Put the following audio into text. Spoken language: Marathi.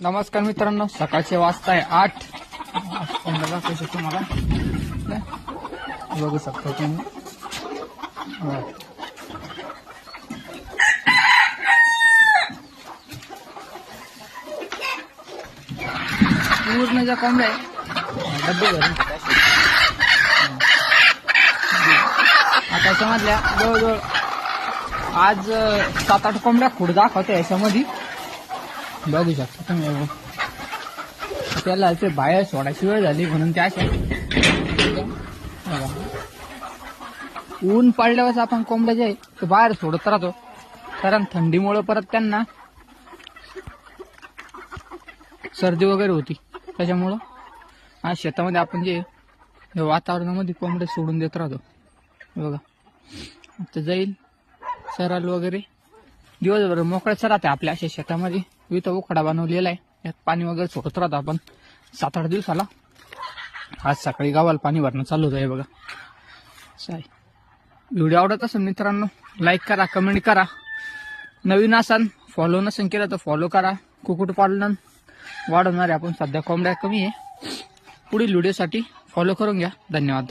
नमस्कार मित्रांनो सकाळचे वाजता आहे आठ दाखवू तुम्हाला. बघू शकता तुम्ही. हा. पूर्ण ज्या कोंबड्या आहे डब्बे घरून आता याच्यामधल्या जवळजवळ आज सात आठ कोंबड्या खुड दाखवते याच्यामध्ये. बघू शकता तुम्ही बघू. त्याला ते बाहेर सोडायची वेळ झाली म्हणून त्या अशा बघा. ऊन पडल्यावर आपण कोंबड्या जे ते बाहेर सोडत राहतो. कारण थंडीमुळे परत त्यांना सर्दी वगैरे होती. त्याच्यामुळं आज शेतामध्ये आपण जे वातावरणामध्ये कोंबड्या सोडून देत राहतो. बघा. आता जाईल सराल वगैरे. दिवसभर मोकळ्याच राहते आपल्या अशा शेतामध्ये. विथ उखडा बनवलेला आहे. यात पाणी वगैरे सोडत राहतो आपण. सात आठ दिवसाला. आज सकाळी गावाला पाणी भरणं चालू होतं हे बघा. साय व्हिडिओ आवडत असेल मित्रांनो लाईक करा कमेंट करा. नवीन असाल फॉलो नसेल केलं तर फॉलो करा. कुक्कुटपालन वाढवणारे आपण सध्या कोंबड्या कमी आहे. पुढील व्हिडिओसाठी फॉलो करून घ्या. धन्यवाद.